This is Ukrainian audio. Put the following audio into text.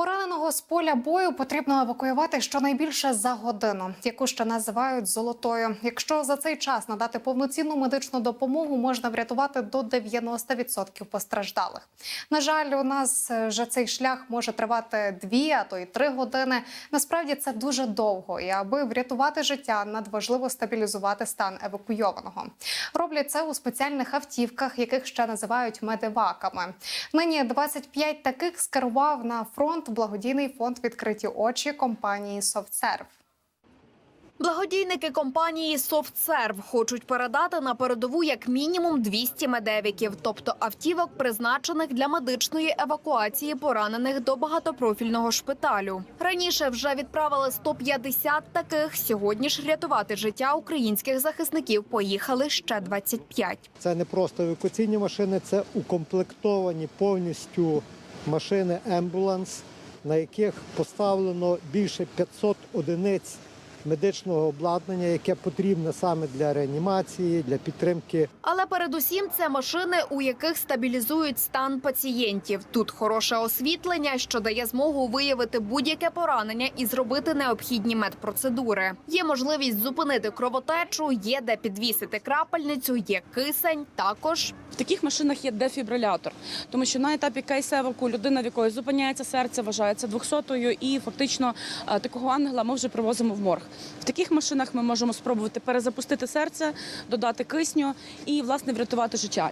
Пораненого з поля бою потрібно евакуювати щонайбільше за годину, яку ще називають золотою. Якщо за цей час надати повноцінну медичну допомогу, можна врятувати до 90% постраждалих. На жаль, у нас е, вже цей шлях може тривати дві, а то й три години. Насправді це дуже довго, і аби врятувати життя, надважливо стабілізувати стан евакуйованого. Роблять це у спеціальних автівках, яких ще називають медиваками. Нині 25 таких скерував на фронт благодійний фонд відкриті очі компанії «Софтсерв». Благодійники компанії SoftServe хочуть передати на передову як мінімум 200 медевіків, тобто автівок, призначених для медичної евакуації поранених до багатопрофільного шпиталю. Раніше вже відправили 150 таких. Сьогодні ж рятувати життя українських захисників поїхали ще 25. Це не просто евакуаційні машини, це укомплектовані повністю машини ембуланс, на яких поставлено більше 500 одиниць медичного обладнання, яке потрібне саме для реанімації, для підтримки Але передусім це машини, у яких стабілізують стан пацієнтів. Тут хороше освітлення, що дає змогу виявити будь-яке поранення і зробити необхідні медпроцедури. Є можливість зупинити кровотечу, є де підвісити крапельницю, є кисень. Також В таких машинах є дефібрилятор, тому що на етапі кейсеваку людина, в якої зупиняється серце, вважається 200-ю, і фактично е, такого ангела ми вже привозимо в морг. В таких машинах ми можемо спробувати перезапустити серце, додати кисню і власне врятувати життя.